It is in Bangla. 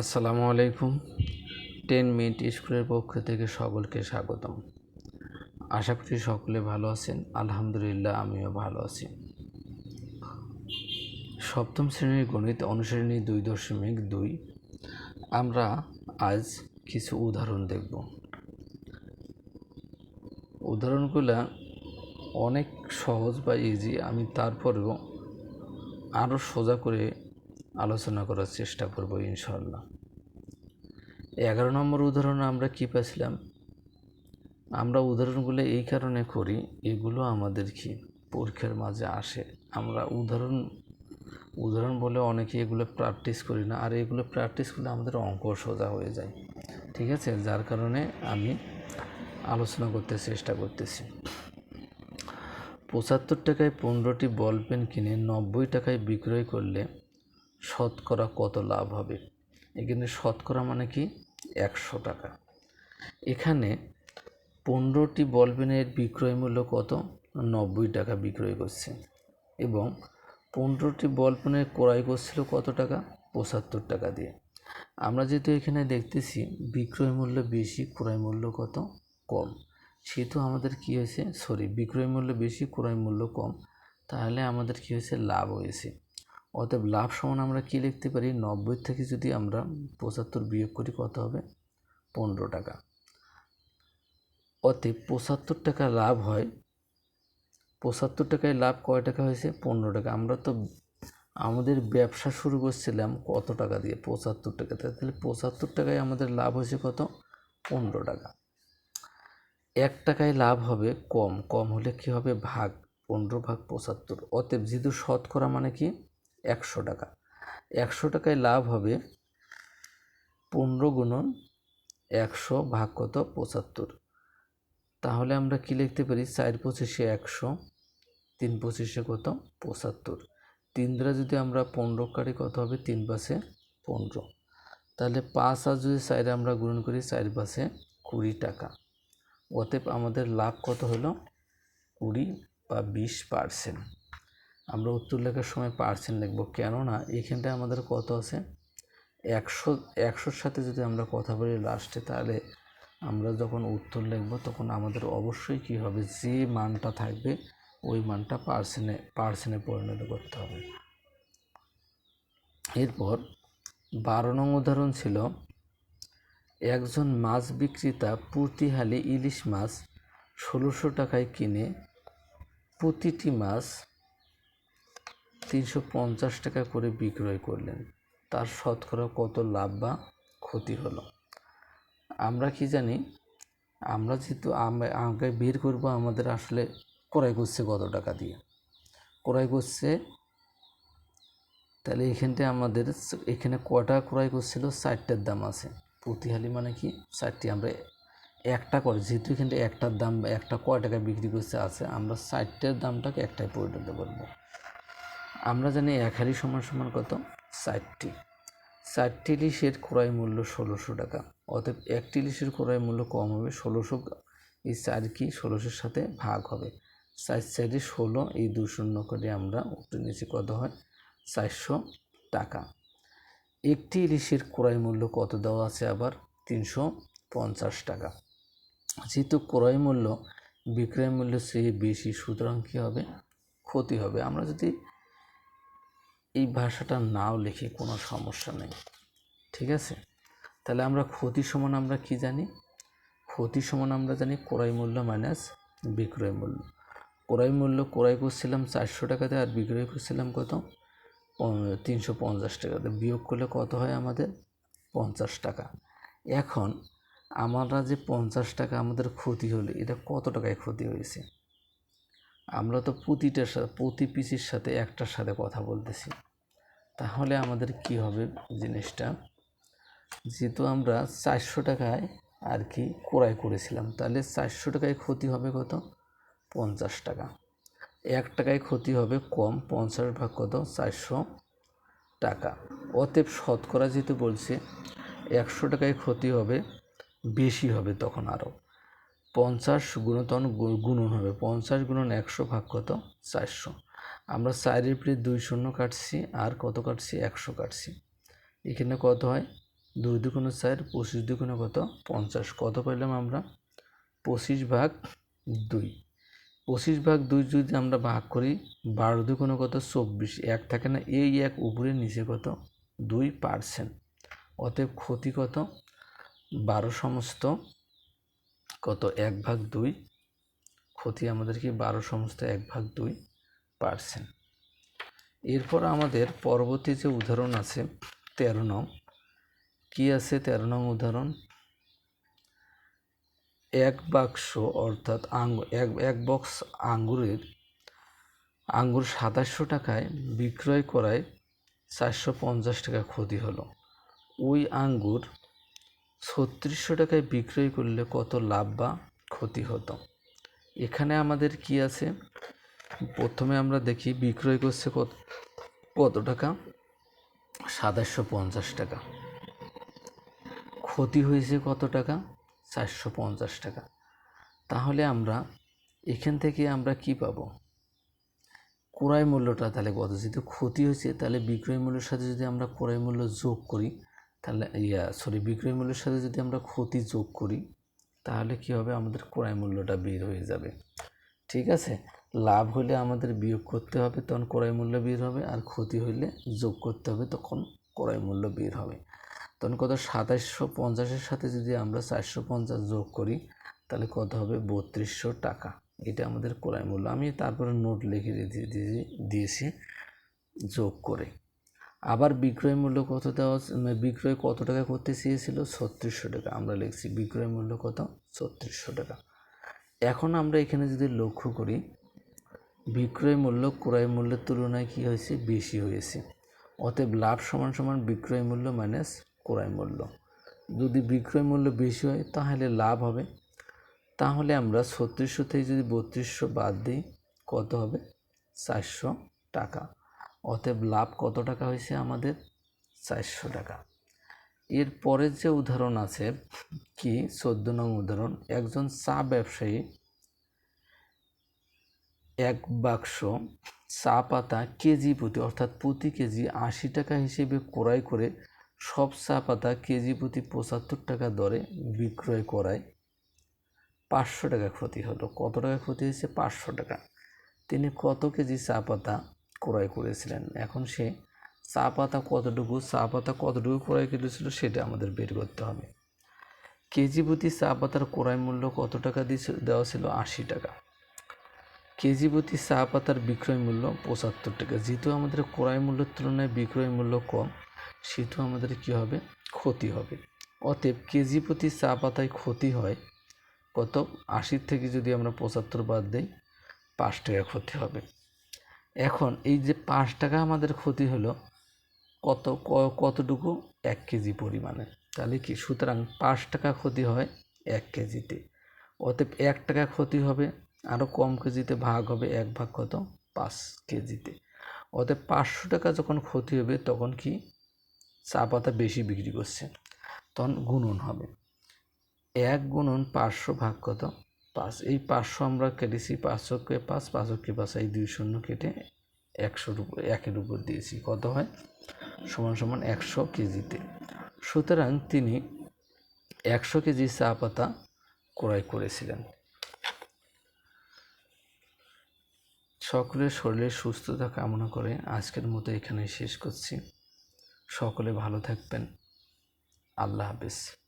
আসসালামু আলাইকুম। টেন মিনিট স্কুলের পক্ষ থেকে সকলকে স্বাগতম। আশা করি সকলে ভালো আছেন। আলহামদুলিল্লাহ, আমিও ভালো আছি। সপ্তম শ্রেণির গণিত অনুশ্রেণী দুই দশমিক দুই। আমরা আজ কিছু উদাহরণ দেখব। উদাহরণগুলো অনেক সহজ বা ইজি আমি তারপরেও আরও সোজা করে আলোচনা করার চেষ্টা করব ইনশাল্লাহ এগারো নম্বর উদাহরণ আমরা কী পেয়েছিলাম? আমরা উদাহরণগুলো এই কারণে করি, এগুলো আমাদের কি পরীক্ষার মাঝে আসে। আমরা উদাহরণ উদাহরণ বলে অনেকে এগুলো প্র্যাকটিস করি না, আর এগুলো প্র্যাকটিস করলে আমাদের অঙ্ক সোজা হয়ে যায়। ঠিক আছে? যার কারণে আমি আলোচনা করতে চেষ্টা করতেছি। পঁচাত্তর টাকায় পনেরোটি বল পেন কিনে নব্বই টাকায় বিক্রয় করলে শতকরা কত লাভ হবে? এখানে শতকরা মানে কি? একশো টাকা। এখানে পনেরোটি বল পেনের বিক্রয় মূল্য কত? নব্বই টাকা বিক্রয় করছে। এবং পনেরোটি বল পেনের ক্রয় করছিল কত টাকা? পঁচাত্তর টাকা দিয়ে। আমরা যেহেতু এখানে দেখতেছি বিক্রয় মূল্য বেশি, ক্রয় মূল্য কত? কম। সেহেতু আমাদের কী হয়েছে? সরি, বিক্রয় মূল্য বেশি, ক্রয় মূল্য কম। তাহলে আমাদের কী হয়েছে? লাভ হয়েছে। অতএব লাভ সমান আমরা কী লিখতে পারি? নব্বই থেকে যদি আমরা পঁচাত্তর বিয়োগ করি কত হবে? পনেরো টাকা। অতএব পঁচাত্তর টাকা লাভ হয়। পঁচাত্তর টাকায় লাভ কয় টাকা হয়েছে? পনেরো টাকা। আমরা তো আমাদের ব্যবসা শুরু করছিলাম কত টাকা দিয়ে? পঁচাত্তর টাকা। তাহলে পঁচাত্তর টাকায় আমাদের লাভ হয়েছে কত? পনেরো টাকা। এক টাকায় লাভ হবে কম। কম হলে কি হবে? ভাগ। পনেরো ভাগ পঁচাত্তর। অতএব যেহেতু শতকরা মানে কি? একশো টাকা। একশো টাকায় লাভ হবে পনেরো গুণন একশো ভাগ কত? পঁচাত্তর। তাহলে আমরা কি লিখতে পারি? চার পঁচিশে একশো, তিন পঁচিশে কত? পঁচাত্তর। তিন দ্বারা যদি আমরা পনেরো কাটি কত হবে? তিন পাশে পনেরো। তাহলে পাঁচ আর যদি চাইরে আমরা গুণন করি, চার পাশে কুড়ি টাকা। অতএব আমাদের লাভ কত হলো? কুড়ি বা বিশ পার্সেন্ট আমরা উত্তর লেখার সময় পার্সেন্ট লিখব। কেননা এখানটায় আমাদের কত আছে? একশো, একশোর সাথে যদি আমরা কথা বলি লাস্টে তাহলে আমরা যখন উত্তর লিখব, তখন আমাদের অবশ্যই কী হবে? যে মানটা থাকবে, ওই মানটা পার্সেন্টে পার্সেন্টে পরিণত করতে হবে। এরপর বারো নং উদাহরণ ছিল, একজন মাছ বিক্রেতা প্রতি হালে ইলিশ মাছ ষোলোশো টাকায় কিনে, প্রতিটি মাছ তিনশো পঞ্চাশ টাকা করে বিক্রয় করলেন। তার শতকরা কত লাভ বা ক্ষতি হলো? আমরা কি জানি? আমরা যেহেতু আগে বের করব আমাদের আসলে ক্রয় করছে কত টাকা দিয়ে? ক্রয় করছে, তাহলে এখানটায় আমাদের এখানে কটা ক্রয় করছিল? ষাটটার দাম আছে। প্রতিহালি মানে কি? ষাটটি। আমরা একটা করে, যেহেতু এখানটা একটার দাম, একটা কয় টাকা বিক্রি করছে আছে, আমরা ষাটটার দামটাকে একটাই পরিণত করব। আমরা জানি এক হালি সমান সমান কত? ষাটটি। ষাটটি ইলিশের ক্রয় মূল্য ষোলোশো টাকা। অতএব একটি ইলিশের ক্রয় মূল্য কম হবে ষোলোশো এই চার কি ষোলোশোর সাথে ভাগ হবে। চার চারি ষোলো, এই দু শূন্য করে আমরা উত্তর নিচে কত হয়? চারশো টাকা। একটি ইলিশের ক্রয় মূল্য কত দেওয়া আছে আবার? তিনশো পঞ্চাশ টাকা। যেহেতু ক্রয় মূল্য বিক্রয় মূল্য চেয়ে বেশি, সুতরাং কী হবে? ক্ষতি হবে। আমরা যদি এই ভাষাটা নাও লিখি কোনো সমস্যা নেই। ঠিক আছে? তাহলে আমরা ক্ষতি সমান আমরা কি জানি? ক্ষতি সমান আমরা জানি ক্রয় মূল্য মাইনাস বিক্রয় মূল্য। ক্রয় মূল্য ক্রয় করছিলাম চারশো টাকাতে আর বিক্রয় করছিলাম কত? তিনশো পঞ্চাশ টাকাতে। বিয়োগ করলে কত হয় আমাদের? পঞ্চাশ টাকা। এখন আমরা যে পঞ্চাশ টাকা আমাদের ক্ষতি হলো, এটা কত টাকায় ক্ষতি হয়েছে? আমরা তো প্রতিটার সাথে প্রতি পিসির সাথে একটার সাথে কথা বলতেছি। তাহলে আমাদের কি হবে জিনিসটা? যেহেতু আমরা চারশো টাকায় আর কি ক্রয় করেছিলাম, তাহলে চারশো টাকায় ক্ষতি হবে কত? পঞ্চাশ টাকা। এক টাকায় ক্ষতি হবে কম, পঞ্চাশ ভাগ কত? চারশো টাকা। অতএব শতকরা যেহেতু বলছে, একশো টাকায় ক্ষতি হবে, বেশি হবে তখন আরও। পঞ্চাশ গুণতন গুণন হবে। পঞ্চাশ গুণন একশো ভাগ কত? চারশো। আমরা চারের প্লেট দুই শূন্য কাটছি, আর কত কাটছি? একশো কাটছি। এখানে কত হয়? দুই দুগুণে চার, পঁচিশ দুগুণে কত? পঞ্চাশ। কত পাইলাম আমরা? পঁচিশ ভাগ দুই। পঁচিশ ভাগ দুই যদি আমরা ভাগ করি, বারো দুগুণে কত? চব্বিশ। এক থাকে না, এই এক উপরে নিচে কত? দুই পার্সেন্ট। অতএব ক্ষতি কত? বারো সমস্ত কত এক ভাগ দুই? ক্ষতি আমাদেরকে বারো সমস্ত এক ভাগ দুই পার্সেন্ট। এরপর আমাদের পরবর্তী যে উদাহরণ আছে, তেরো নং। কী আছে তেরো নং উদাহরণ? এক বাক্স অর্থাৎ আঙ্গুর এক এক বক্স আঙ্গুরের, আঙ্গুর সাতাশশো টাকায় বিক্রয় করায় চারশো পঞ্চাশ টাকা ক্ষতি হলো। ওই আঙ্গুর ছত্রিশশো টাকায় বিক্রয় করলে কত লাভ বা ক্ষতি হতো? এখানে আমাদের কি আছে? প্রথমে আমরা দেখি বিক্রয় করছে কত কত টাকা? সাতাশশো পঞ্চাশ টাকা। ক্ষতি হয়েছে কত টাকা? চারশো পঞ্চাশ টাকা। তাহলে আমরা এখান থেকে আমরা কি পাবো? ক্রয় মূল্যটা তাহলে কত? যেহেতু ক্ষতি হয়েছে তাহলে বিক্রয় মূল্যের সাথে যদি আমরা ক্রয় মূল্য যোগ করি তাহলে, ইয়া সরি বিক্রয় মূল্যের সাথে যদি আমরা ক্ষতি যোগ করি, তাহলে কি হবে? আমাদের ক্রয় মূল্যটা বের হয়ে যাবে। ঠিক আছে? লাভ হলে আমাদের বিয়োগ করতে হবে, তখন ক্রয় মূল্য বের হবে, আর ক্ষতি হলে যোগ করতে হবে, তখন ক্রয় মূল্য বের হবে। তখন কত? সাতাশশো পঞ্চাশের সাথে যদি আমরা চারশো পঞ্চাশ যোগ করি, তাহলে কত হবে? বত্রিশশো টাকা। এটা আমাদের ক্রয় মূল্য। আমি তারপরে নোট লিখে দিয়ে দিয়েছি যোগ করে। আবার বিক্রয় মূল্য কত দেওয়া বিক্রয় কত টাকা করতে চেয়েছিল? ছত্রিশশো টাকা। আমরা লিখছি বিক্রয় মূল্য কত? ছত্রিশশো টাকা। এখন আমরা এখানে যদি লক্ষ্য করি, বিক্রয় মূল্য ক্রয় মূল্যের তুলনায় কী হয়েছে? বেশি হয়েছে। অতএব লাভ সমান সমান বিক্রয় মূল্য মাইনাস ক্রয় মূল্য। যদি বিক্রয় মূল্য বেশি হয়, তাহলে লাভ হবে। তাহলে আমরা ছত্রিশশো থেকে যদি বত্রিশশো বাদ দিই, কত হবে? চারশো টাকা। অতএব লাভ কত টাকা হয়েছে আমাদের? চারশো টাকা। এর পরের যে উদাহরণ আছে, কি? চোদ্দ নং উদাহরণ। একজন চা ব্যবসায়ী এক বাক্স চা পাতা কেজি প্রতি, অর্থাৎ প্রতি কেজি আশি টাকা হিসেবে ক্রয় করে সব চা পাতা কেজি প্রতি পঁচাত্তর টাকা দরে বিক্রয় করায় পাঁচশো টাকা ক্ষতি হলো। কত টাকা ক্ষতি হয়েছে? পাঁচশো টাকা। তিনি কত কেজি চা পাতা ক্রয় করেছিলেন। এখন সে চা পাতা কতটুকু, চা পাতা কতটুকু ক্রয় করেছিল সেটা আমাদের বের করতে হবে। কেজি প্রতি চা পাতার ক্রয় মূল্য কত টাকা দিয়েছে দেওয়া ছিল? আশি টাকা। কেজি প্রতি চা পাতার বিক্রয় মূল্য পঁচাত্তর টাকা। যেহেতু আমাদের ক্রয় মূল্যের তুলনায় বিক্রয় মূল্য কম, সেহেতু আমাদের কী হবে? ক্ষতি হবে। অতএব কেজি প্রতি চা পাতায় ক্ষতি হয় কত? আশির থেকে যদি আমরা পঁচাত্তর বাদ দিই, পাঁচ টাকা ক্ষতি হবে। এখন এই যে পাঁচ টাকা আমাদের ক্ষতি হলো, কত কতটুকু? এক কেজি পরিমাণে। তাহলে কি? সুতরাং পাঁচ টাকা ক্ষতি হয় এক কেজিতে। অতএব এক টাকা ক্ষতি হবে আরও কম কেজিতে ভাগ হবে, এক ভাগ কত? পাঁচ কেজিতে। অতএব পাঁচশো টাকা যখন ক্ষতি হবে, তখন কি? চা পাতা বেশি বিক্রি করছে তখন গুণন হবে। এক গুণন পাঁচশো ভাগ কত? পাঁচ, এই পাঁচশো আমরা কেটেছি, পাঁচশোকে পাঁচ পাঁচশোকে পাঁচ, এই দুই শূন্য কেটে একশোর উপর একের উপর দিয়েছি। কত হয়? সমান সমান একশো কেজিতে। সুতরাং তিনি একশো কেজি চা পাতা ক্রয় করেছিলেন। সকলের শরীরের সুস্থতা কামনা করে আজকের মতো এখানে শেষ করছি। সকলে ভালো থাকবেন। আল্লাহ হাফিজ।